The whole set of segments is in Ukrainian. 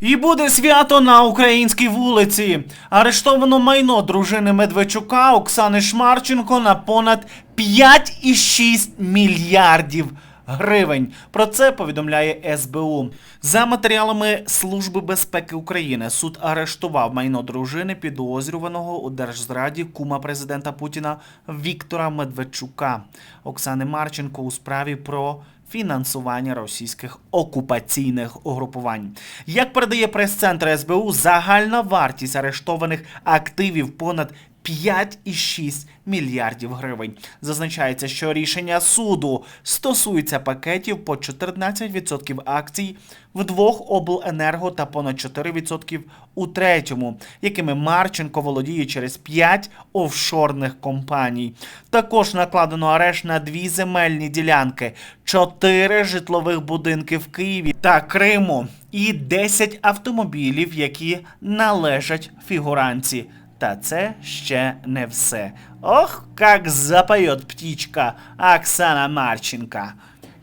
І буде свято на українській вулиці. Арештовано майно дружини Медведчука Оксани Шмарченко на понад 5,6 мільярдів гривень. Про це повідомляє СБУ. За матеріалами Служби безпеки України суд арештував майно дружини підозрюваного у держзраді кума президента Путіна Віктора Медведчука Оксани Марченко у справі про фінансування російських окупаційних угрупувань. Як передає прес-центр СБУ, загальна вартість арештованих активів понад 5,6 мільярдів гривень. Зазначається, що рішення суду стосується пакетів по 14% акцій в двох обленерго та понад 4% у третьому, якими Марченко володіє через 5 офшорних компаній. Також накладено арешт на дві земельні ділянки, 4 житлових будинки в Києві та Криму і 10 автомобілів, які належать фігуранці. Та це ще не все. Ох, як запоет птічка Оксана Марченка.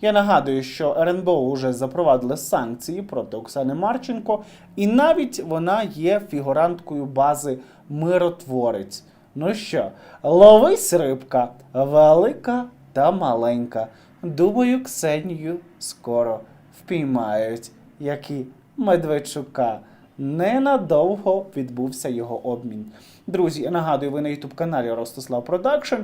Я нагадую, що РНБО вже запровадили санкції проти Оксани Марченко, і навіть вона є фігуранткою бази Миротворець. Ну що, ловись рибка, велика та маленька. Думаю, Ксенію скоро впіймають, як і Медведчука. Ненадовго відбувся його обмін. Друзі, я нагадую, ви на youtube каналі Ростислав Продакшн.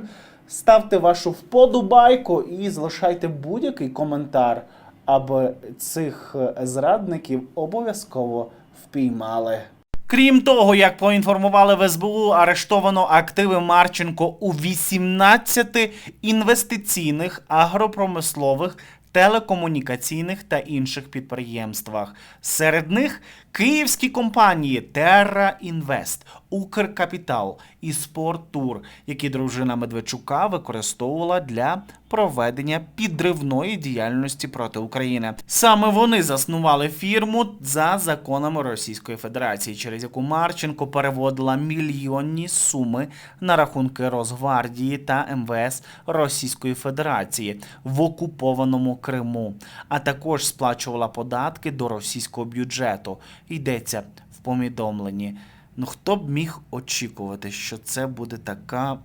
Ставте вашу вподобайку і залишайте будь-який коментар, аби цих зрадників обов'язково впіймали. Крім того, як поінформували в СБУ, арештовано активи Марченко у 18 інвестиційних, агропромислових, телекомунікаційних та інших підприємствах. Серед них київські компанії Terra Інвест, Укркапітал і Спорттур, які дружина Медведчука використовувала для проведення підривної діяльності проти України. Саме вони заснували фірму за законами Російської Федерації, через яку Марченко переводила мільйонні суми на рахунки Росгвардії та МВС Російської Федерації в окупованому Криму, а також сплачувала податки до російського бюджету. Йдеться в повідомленні. Ну хто б міг очікувати, що це буде така.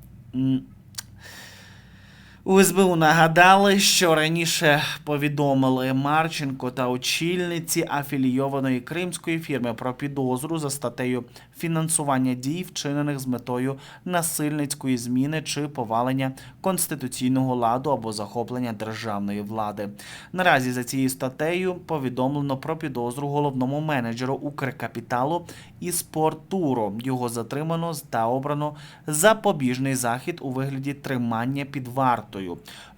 У СБУ нагадали, що раніше повідомили Марченко та очільниці афілійованої кримської фірми про підозру за статтею фінансування дій, вчинених з метою насильницької зміни чи повалення конституційного ладу або захоплення державної влади. Наразі за цією статтею повідомлено про підозру головному менеджеру Укркапіталу і спортуру. Його затримано та обрано запобіжний захід у вигляді тримання під вартою.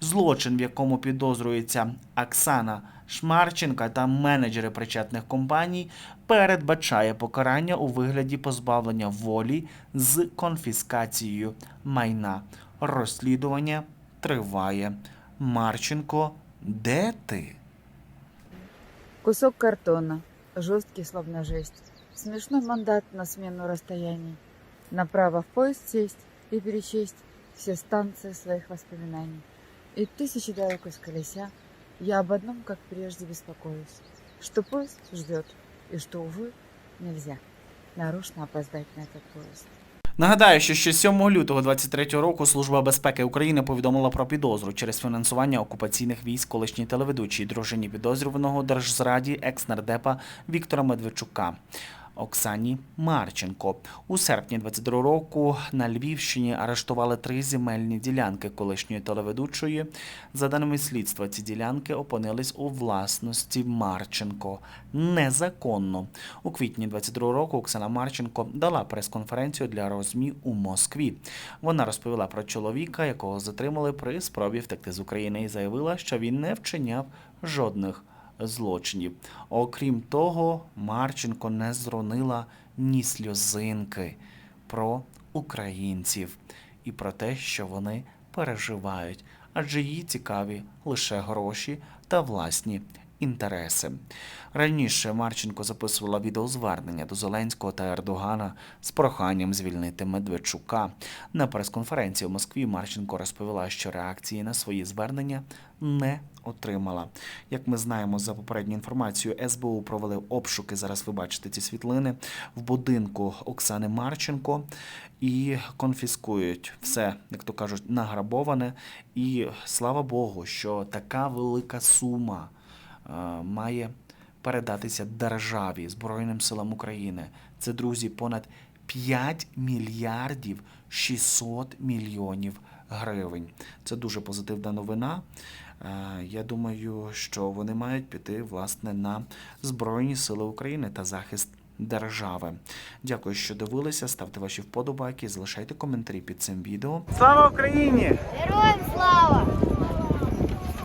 Злочин, в якому підозрюється Оксана Шмарченка та менеджери причетних компаній, передбачає покарання у вигляді позбавлення волі з конфіскацією майна. Розслідування триває. Марченко, де ти? Кусок картона, жесткий словно жесть. Смешной мандат на смену расстояний. Направо в поезд сесть и перечесть все станции своих воспоминаний. И тысячи дорог из колеся я об одном, как прежде, беспокоюсь. Что поезд ждет, и что, увы, нельзя нарочно опоздать на этот поезд. Нагадаю, що ще 7 лютого 23 року Служба безпеки України повідомила про підозру через фінансування окупаційних військ колишній телеведучій дружині підозрюваного у держзраді екс-нардепа Віктора Медведчука. Оксані Марченко у серпні 22 року на Львівщині арештували три земельні ділянки колишньої телеведучої. За даними слідства, ці ділянки опинились у власності Марченко незаконно. У квітні 22 року Оксана Марченко дала прес-конференцію для розмі у Москві. Вона розповіла про чоловіка, якого затримали при спробі втекти з України, і заявила, що він не вчиняв жодних злочинів. Окрім того, Марченко не зронила ні сльозинки про українців і про те, що вони переживають, адже їй цікаві лише гроші та власні інтереси. Раніше Марченко записувала відеозвернення до Зеленського та Ердогана з проханням звільнити Медведчука. На прес-конференції в Москві Марченко розповіла, що реакції на свої звернення не отримала. Як ми знаємо за попередньою інформацією, СБУ провели обшуки. Зараз ви бачите ці світлини в будинку Оксани Марченко і конфіскують все, як то кажуть, награбоване. І слава Богу, що така велика сума має передатися державі Збройним силам України. Це друзі, понад 5 мільярдів 600 мільйонів гривень. Це дуже позитивна новина. Е, Я думаю, що вони мають піти власне на Збройні Сили України та захист держави. Дякую, що дивилися. Ставте ваші вподобайки, залишайте коментарі під цим відео. Слава Україні! Героям слава!